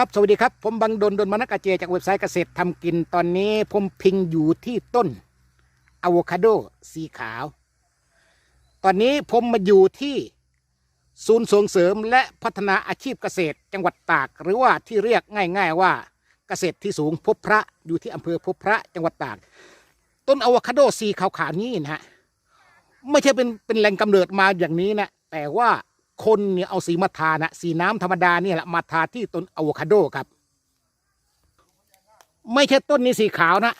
ครับ สวัสดีครับ ผมบังดนดนมนักกาเจจากเว็บไซต์เกษตรทำกินตอนนี้ผมพิงอยู่ที่ต้นอะโวคาโดสีขาว ตอนนี้ผมมาอยู่ที่ศูนย์ส่งเสริมและพัฒนาอาชีพเกษตรจังหวัดตาก หรือว่าที่เรียกง่าย ๆ ว่าเกษตรที่สูงพบพระอยู่ที่อำเภอพบพระจังหวัดตาก ต้นอะโวคาโดสีขาวๆนี้นะฮะไม่ใช่เป็นเป็นแหล่งกำเนิดมาอย่างนี้นะแต่ว่า คนเนี่ยเอาสีมาทานะสีน้ำธรรมดาเนี่ยแหละมาทาที่ต้นอะโวคาโดครับ ไม่ใช่ต้นนี้สีขาวนะ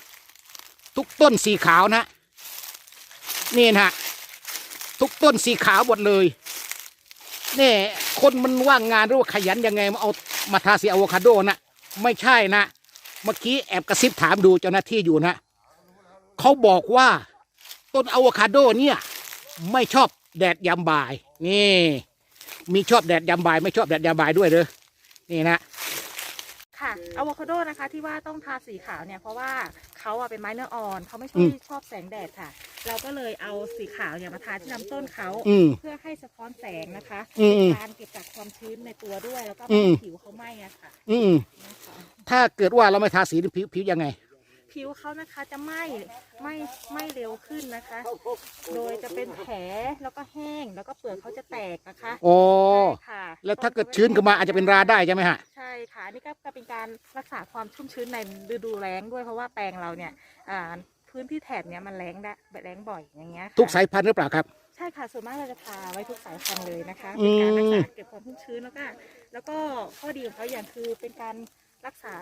ทุกต้นสีขาวนะนี่นะ ทุกต้นสีขาวหมดเลยนี่คนมันว่างงานหรือว่าขยันยังไงมาเอามาทาสีอะโวคาโดนะไม่ใช่นะ เมื่อกี้แอบกระซิบถามดูเจ้าหน้าที่อยู่นะเขาบอกว่าต้นอะโวคาโดเนี่ย ไม่ชอบแดดยามบ่าย นี่ มีชอบแดดยามบ่ายไม่ชอบแดดยามบ่ายด้วยเลยนี่นะค่ะอะโวคาโดนะคะที่ว่าต้องทาสีขาวเนี่ยเพราะว่าเขาอะเป็นไม้เนื้ออ่อนเขาไม่ชอือบมชอบแสงแดดค่ะ เราก็เลยเอาสีขาวเนี่ยมาทาที่ลำต้นเขาอืม เพื่อให้สะท้อนแสงนะคะอืมอืมการเก็บกักความชื้นในตัวด้วยแล้วก็อืมผิวเขาไหม้อะค่ะอืมนะคะถ้าเกิดว่าเราไม่ทาสีนี่ผิวผิวยังไง ผิวเขานะคะจะไหม้ไหม้ไหม้เร็วขึ้นนะคะ โดยจะเป็นแผลแล้วก็แห้งแล้วก็เปลือกเขาจะแตกนะคะโอ้ใช่ค่ะแล้วถ้าเกิดชื้นขึ้นมาอาจจะเป็นราได้ใช่ไหมฮะ ใช่ค่ะอันนี่ก็เป็นการรักษาความชุ่มชื้นในฤดูแล้งด้วยเพราะว่าแปลงเราเนี่ยอ่าพื้นที่แถบเนี้ยมันแล้งได้แล้งบ่อยอย่างเงี้ยค่ะทุกสายพันธุ์หรือเปล่าครับ ใช่ค่ะส่วนมากเราจะทาไว้ทุกสายพันธุ์เลยนะคะอืเป็นมการรักษาเก็บความชุ่มชื้นแล้วก็แล้วก็ข้อดีของเขาอย่างคือเป็นการ รักษา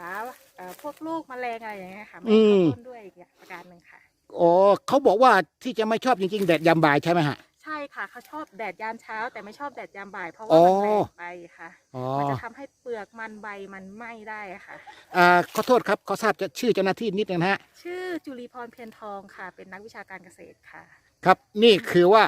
เอ่อพวกโรคแมลงอะไรอย่างเงี้ยค่ะไม่ให้เข้าต้นด้วยอีกอย่างประการหนึ่งค่ะ อ๋อเขาบอกว่าที่จะไม่ชอบจริงๆแดดยามบ่ายใช่ไหมฮะ ใช่ค่ะเขาชอบแดดยามเช้า แต่ไม่ชอบแดดยามบ่ายเพราะอ๋ว่าอมันแรงไปค่ะ อ๋อมันจะทำให้เปลือกมันใบมันไหม้ได้ค่ะ อ่าขอโทษครับขอทราบจะชื่อเจ้าหน้าที่นิดนึงนะฮะ ชื่อจุลีพรเพียรทองค่ะ เป็นนักวิชาการเกษตรค่ะ ครับนี่คือว่า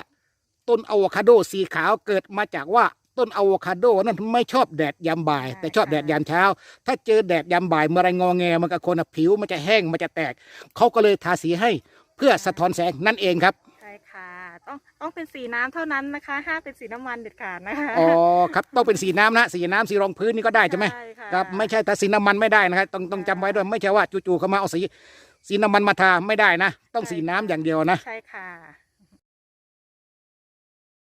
ต้นอะโวคาโดสีขาวเกิดมาจากว่า ต้นอะโวคาโดนั้นไม่ชอบแดดยามบ่าย ใช่แต่ชอบแดดยามเช้า ถ้าเจอแดดยามบ่ายเมื่อไรงอแงมันกับคนอะผิวมันจะแห้งมันจะแตก เขาก็เลยทาสีให้เพื่อสะท้อนแสงนั่นเองครับ ใช่ค่ะ ต้องต้องเป็นสีน้ำเท่านั้นนะคะ ห้ามเป็นสีน้ำมันเด็ดขาดนะคะอ๋อครับต้องเป็นสีน้ำนะสีน้ำสีรองพื้นนี่ก็ได้ใช่ไหมค่ะครับไม่ใช่แต่สีน้ำมันไม่ได้นะครับต้องต้องจำไว้ด้วยไม่ใช่ว่าจู่ๆเขามาเอาสีสีน้ำมันมาทาไม่ได้นะ ต้องสีน้ำอย่างเดียวนะ ใช่ค่ะ